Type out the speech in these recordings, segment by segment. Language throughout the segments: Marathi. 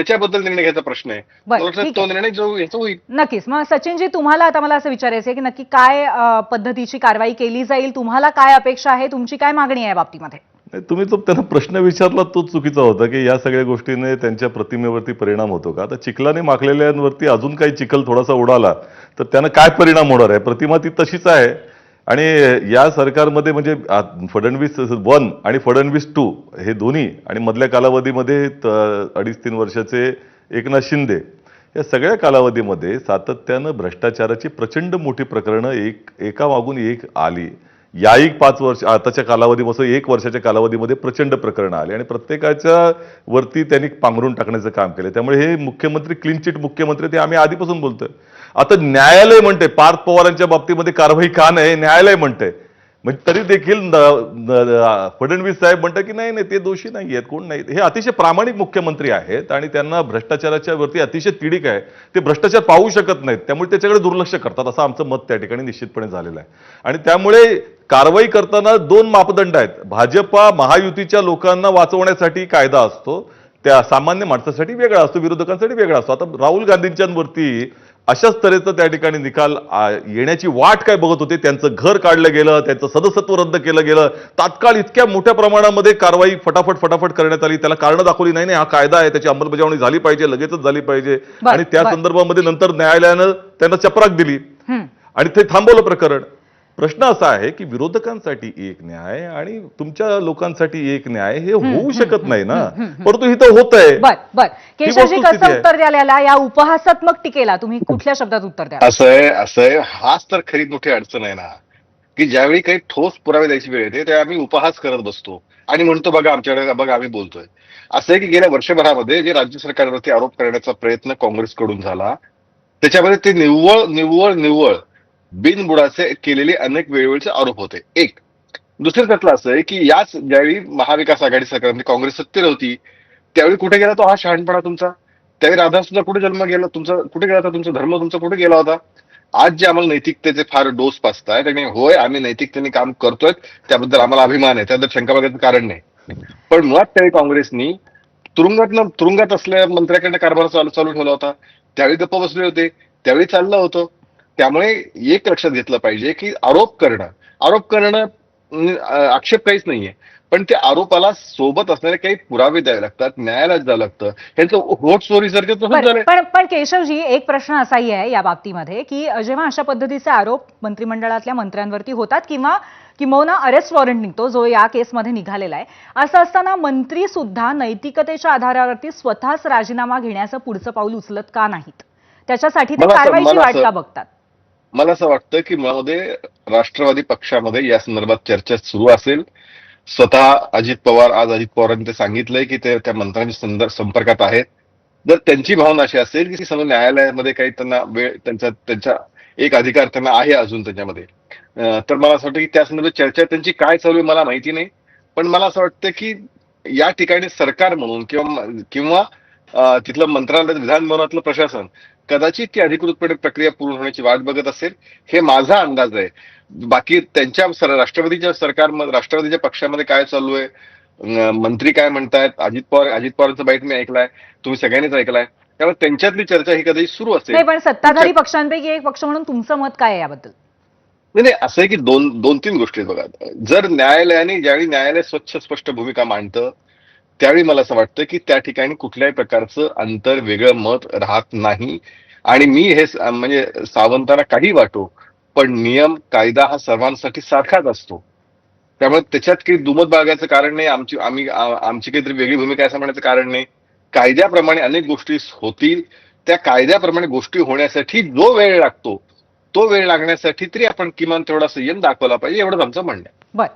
त्याच्याबद्दल निर्णय घ्यायचा प्रश्न आहे. तो. निर्णय जो याचा होईल नक्कीच. मग सचिनजी तुम्हाला आता मला असं विचारायचं आहे की नक्की काय पद्धतीची कारवाई केली जाईल? तुम्हाला काय अपेक्षा आहे? तुमची काय मागणी आहे बाबतीमध्ये? नाही, तुम्ही जो त्यांना प्रश्न विचारला तो चुकीचा होता की या सगळ्या गोष्टीने त्यांच्या प्रतिमेवरती परिणाम होतो का? आता चिखलाने माखलेल्यांवरती अजून काही चिखल थोडासा उडाला तर त्यानं काय परिणाम होणार आहे? प्रतिमा ती तशीच आहे. आणि या सरकारमध्ये म्हणजे फडणवीस वन आणि फडणवीस टू हे दोन्ही आणि मधल्या कालावधीमध्ये त- अडीच तीन वर्षाचे एकनाथ शिंदे या सगळ्या कालावधीमध्ये सातत्यानं भ्रष्टाचाराची प्रचंड मोठी प्रकरणं एक एका मागून एक आली. या एक पाच वर्ष आताच्या कालावधीपासून एक वर्षाच्या कालावधीमध्ये प्रचंड प्रकरणं आली आणि प्रत्येकाच्या वरती त्यांनी पांघरून टाकण्याचं काम केलं. त्यामुळे हे मुख्यमंत्री क्लीन चिट मुख्यमंत्री ते आम्ही आधीपासून बोलतोय. आता न्यायालय म्हणते पार्थ पवारांच्या बाबतीमध्ये कारवाई का नाही न्यायालय म्हणते. म्हणजे तरी देखील फडणवीस साहेब म्हणतात की नाही नाही ते दोषी नाही आहेत कोण नाही हे अतिशय प्रामाणिक मुख्यमंत्री आहेत आणि त्यांना भ्रष्टाचाराच्या वरती अतिशय तिडीक आहे. ते भ्रष्टाचार पाहू शकत नाहीत. त्यामुळे त्याच्याकडे दुर्लक्ष करतात असं आमचं मत त्या ठिकाणी निश्चितपणे झालेलं आहे. आणि त्यामुळे कारवाई करताना दोन मापदंड आहेत. भाजपा महायुतीच्या लोकांना वाचवण्यासाठी कायदा असतो. त्या सामान्य माणसासाठी वेगळा असतो विरोधकांसाठी वेगळा असतो. आता राहुल गांधींच्यावरती अशाच तऱ्हेचं त्या ठिकाणी निकाल येण्याची वाट काय बघत होते? त्यांचं घर काढलं गेलं त्यांचं सदस्यत्व रद्द केलं गेलं. तात्काळ इतक्या मोठ्या प्रमाणामध्ये कारवाई फटाफट फटाफट करण्यात आली. त्याला कारण दाखवली नाही नाही हा कायदा आहे त्याची अंमलबजावणी झाली पाहिजे लगेचच झाली पाहिजे. आणि त्या. संदर्भामध्ये नंतर न्यायालयानं त्यांना चपराक दिली. आणि ते थांबवलं प्रकरण. प्रश्न असा आहे की विरोधकांसाठी एक न्याय आणि तुमच्या लोकांसाठी एक न्याय हे होऊ शकत नाही ना. परंतु इथं होत आहे बर. बर केशवजी कसं. उत्तर द्याल याला या उपहासात्मक टीकेला तुम्ही कुठल्या शब्दात उत्तर द्याल? असं आहे असं आहे. हाच तर खरी मोठी अडचण आहे ना. की ज्यावेळी काही ठोस पुरावे द्यायची वेळ येते त्यावेळी आम्ही उपहास करत बसतो. आणि म्हणतो बघा आमच्याकडे बघा आम्ही बोलतोय. असं आहे की गेल्या वर्षभरामध्ये जे राज्य सरकारवरती आरोप करण्याचा प्रयत्न काँग्रेसकडून झाला त्याच्यामध्ये ते निव्वळ निव्वळ निव्वळ बिनबुडाचे केलेले अनेक वेळवेळचे आरोप होते. एक दुसरं त्यातलं असं आहे की याच ज्यावेळी महाविकास आघाडी सरकारमध्ये काँग्रेस सत्तेवर होती त्यावेळी कुठे गेला तो हा शहाणपणा तुमचा? त्यावेळी राधा तुमचा कुठे जन्म गेला? तुमचा कुठे गेला होता तुमचा धर्म तुमचा कुठे गेला होता? आज जे आम्हाला नैतिकतेचे फार डोस पाचतायत त्याने होय आम्ही नैतिकतेने काम करतोय त्याबद्दल आम्हाला अभिमान आहे त्याबद्दल शंका बघायचं कारण नाही. पण मुळात त्यावेळी काँग्रेसनी तुरुंगात तुरुंगात असल्या मंत्र्याकडनं कारभार चालू चालू ठेवला होता. त्यावेळी गप्प बसले होते त्यावेळी चाललं होतं. त्यामुळे एक लक्षात घेतलं पाहिजे की आरोप करणं आरोप करणं आक्षेप काहीच नाहीये. पण त्या आरोपाला सोबत असणारे काही पुरावे द्यावे लागतात न्यायालयात जावं लागतं. यांचं होट चोरी सारखं तसंच पण पण केशवजी एक प्रश्न असाही आहे या बाबतीमध्ये की जेव्हा अशा पद्धतीचे आरोप मंत्रिमंडळातल्या मंत्र्यांवरती होतात किंवा किंबहुना अरेस्ट वॉरंट निघतो जो या केसमध्ये निघालेला आहे असं असताना मंत्री सुद्धा नैतिकतेच्या आधारावरती स्वतःच राजीनामा घेण्याचं पुढचं पाऊल उचलत का नाहीत? त्याच्यासाठी ते कारवाईची वाट का बघतात? मला असं वाटतं की मध्ये राष्ट्रवादी पक्षामध्ये या संदर्भात चर्चा सुरू असेल. स्वतः अजित पवार आज अजित पवारांनी ते सांगितलंय की ते त्या मंत्र्यांच्या संपर्कात आहेत. जर त्यांची भावना अशी असेल की समजा न्यायालयामध्ये काही त्यांना वेळ त्यांचा त्यांचा एक अधिकार त्यांना आहे अजून त्याच्यामध्ये. तर मला असं वाटतं की त्या संदर्भात चर्चा त्यांची काय चालू आहे मला माहिती नाही. पण मला असं वाटतं की या ठिकाणी सरकार म्हणून किंवा किंवा तिथलं मंत्रालय विधान भवनातलं प्रशासन कदाचित ती अधिकृतपणे प्रक्रिया पूर्ण होण्याची वाट बघत असेल हे माझा अंदाज आहे. बाकी त्यांच्या सर- राष्ट्रवादीच्या सरकारमध्ये राष्ट्रवादीच्या पक्षामध्ये काय चालू आहे? मंत्री काय म्हणतायत? अजित पवार अजित पवारांचा बाईट मी ऐकलाय तुम्ही सगळ्यांनीच ऐकलाय. त्यामुळे त्यांच्यातली चर्चा ही कदाचित सुरू असेल. नाही पण सत्ताधारी पक्षांपैकी एक पक्ष म्हणून तुमचं मत काय आहे याबद्दल? नाही नाही असं आहे की दोन दोन तीन गोष्टी बघा. जर न्यायालयाने ज्यावेळी न्यायालय स्वच्छ स्पष्ट भूमिका मांडतं त्यावेळी मला असं वाटतं की त्या ठिकाणी कुठल्याही प्रकारचं अंतर वेगळं मत राहत नाही. आणि मी हे म्हणजे सावंतांना काही वाटो पण नियम कायदा हा सर्वांसाठी सारखाच असतो. त्यामुळे त्याच्यात काही दुमत बाळगायचं कारण नाही आमची आम्ही आमची काहीतरी वेगळी भूमिका आहे असं म्हणायचं कारण नाही. कायद्याप्रमाणे अनेक गोष्टी होतील. त्या कायद्याप्रमाणे गोष्टी होण्यासाठी जो वेळ लागतो तो वेळ लागण्यासाठी तरी आपण किमान तेवढा संयम दाखवला पाहिजे एवढंच आमचं म्हणणं आहे. बर.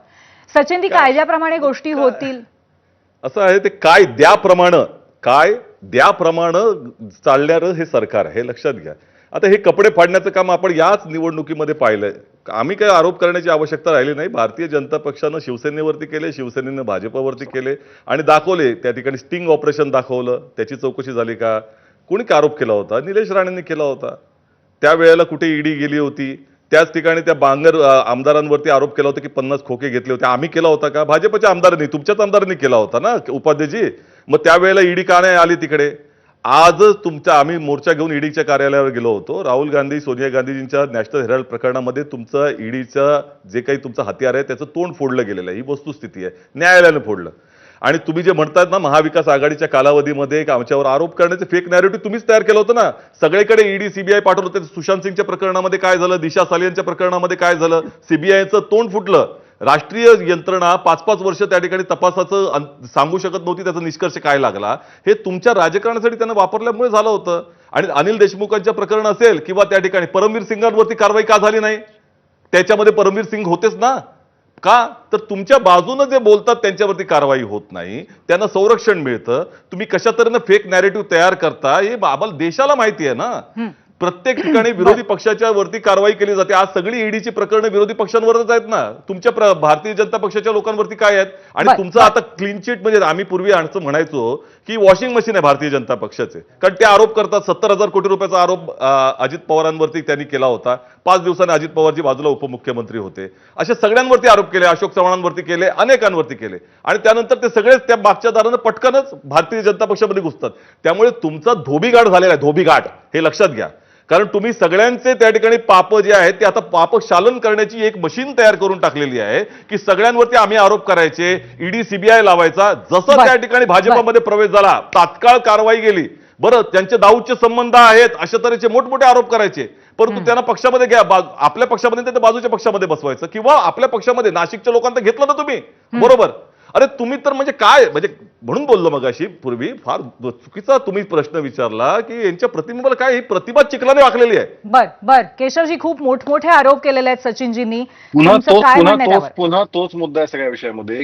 सचिनजी काय- कायद्याप्रमाणे गोष्टी होतील? असं आहे ते काय द्याप्रमाणे काय द्याप्रमाणे चालणारं हे सरकार आहे हे लक्षात घ्या. आता हे कपडे फाडण्याचं काम आपण याच निवडणुकीमध्ये पाहिलंय. आम्ही काही आरोप करण्याची आवश्यकता राहिली नाही. भारतीय जनता पक्षानं शिवसेनेवरती केले शिवसेनेनं भाजपवरती केले आणि दाखवले. त्या ठिकाणी स्टिंग ऑपरेशन दाखवलं. त्याची चौकशी झाली का? कोणी आरोप केला होता? निलेश राणेंनी केला होता. त्यावेळेला कुठे ईडी गेली होती? त्याच ठिकाणी त्या बांगर आमदारांवरती आरोप केला होता की पन्नास खोके घेतले होते. आम्ही केला होता का? भाजपच्या आमदारांनी तुमच्याच आमदारांनी केला होता ना उपाध्यक्षजी मग त्यावेळेला ईडी का नाही आली तिकडे? आजच तुमच्या आम्ही मोर्चा घेऊन ईडीच्या कार्यालयावर गेलो होतो. राहुल गांधी सोनिया गांधीजींच्या नॅशनल हेराल्ड प्रकरणामध्ये तुमचं ईडीचं जे काही तुमचं हत्यार आहे त्याचं तोंड फोडलं गेलेलं आहे. ही वस्तुस्थिती आहे. न्यायालयानं फोडलं. आणि तुम्ही जे म्हणतात ना महाविकास आघाडीच्या कालावधीमध्ये आमच्यावर आरोप करण्याचे फेक नॅरेटिव्ह तुम्हीच तयार केलं होतं ना? सगळीकडे ईडी सीबीआय पाठवलं होतं. सुशांत सिंगच्या प्रकरणामध्ये काय झालं? दिशा सालियांच्या प्रकरणामध्ये काय झालं? सीबीआयचं तोंड फुटलं. राष्ट्रीय यंत्रणा पाच पाच वर्ष त्या ठिकाणी तपासाचं सांगू शकत नव्हती. त्याचा निष्कर्ष काय लागला? हे तुमच्या राजकारणासाठी त्यांना वापरल्यामुळे झालं होतं. आणि अनिल देशमुखांच्या प्रकरण असेल किंवा त्या ठिकाणी परमवीर सिंगांवरती कारवाई का झाली नाही? त्याच्यामध्ये परमवीर सिंग होतेच ना? का? तर तुमच्या बाजूनं जे बोलतात त्यांच्यावरती कारवाई होत नाही. त्यांना संरक्षण मिळतं. तुम्ही कशा तऱ्हेनं फेक नॅरेटिव्ह तयार करता हे आम्हाला देशाला माहिती आहे ना. प्रत्येक ठिकाणी विरोधी पक्षाच्या वरती कारवाई केली जाते. आज सगळी ईडीची प्रकरणं विरोधी पक्षांवरच आहेत ना. तुमच्या भारतीय जनता पक्षाच्या लोकांवरती काय आहेत? आणि तुमचं आता क्लीन चिट म्हणजे आम्ही पूर्वी असं म्हणायचो की वॉशिंग मशीन आहे भारतीय जनता पक्षाचे. कारण ते आरोप करतात सत्तर हजार कोटी रुपयाचा आरोप अजित पवारांवरती त्यांनी केला होता. पाच दिवसांनी अजित पवारजी बाजूला उपमुख्यमंत्री होते. अशा सगळ्यांवरती आरोप केले अशोक चव्हाणांवरती केले अनेकांवरती केले. आणि त्यानंतर ते सगळेच त्या मागच्या दारानं पटकनच भारतीय जनता पक्षामध्ये घुसतात. त्यामुळे तुमचा धोबीघाट झालेला आहे धोबीघाट हे लक्षात घ्या. कारण तुम्ही सगळ्यांचे त्या ठिकाणी पाप जे आहेत ते आता पाप शालन करण्याची एक मशीन तयार करून टाकलेली आहे की सगळ्यांवरती आम्ही आरोप करायचे ईडी सीबीआय लावायचा. जसं. त्या ठिकाणी भाजपामध्ये प्रवेश झाला तात्काळ कारवाई गेली. बरं त्यांचे दाऊदचे संबंध आहेत अशा तऱ्हेचे मोठमोठे आरोप करायचे. परंतु त्यांना पक्षामध्ये घ्या आपल्या पक्षामध्ये बाजूच्या पक्षामध्ये बसवायचं. किंवा आपल्या पक्षामध्ये नाशिकच्या लोकांना घेतलं ना तुम्ही? बरोबर. अरे तुम्ही तर म्हणजे काय? म्हणजे म्हणून बोललो मग अशी पूर्वी फार चुकीचा तुम्ही प्रश्न विचारला की यांच्या प्रतिबिंबाला काय ही प्रतिभा चिखलाने वाकलेली आहे. बर बर. केशवजी खूप मोठमोठे आरोप केलेले आहेत सचिनजींनी. पुन्हा तुमचं तोच काय पुन्हा म्हणणं आहे तोच त्यावर? पुन्हा तोच मुद्दा आहे सगळ्या विषयामध्ये.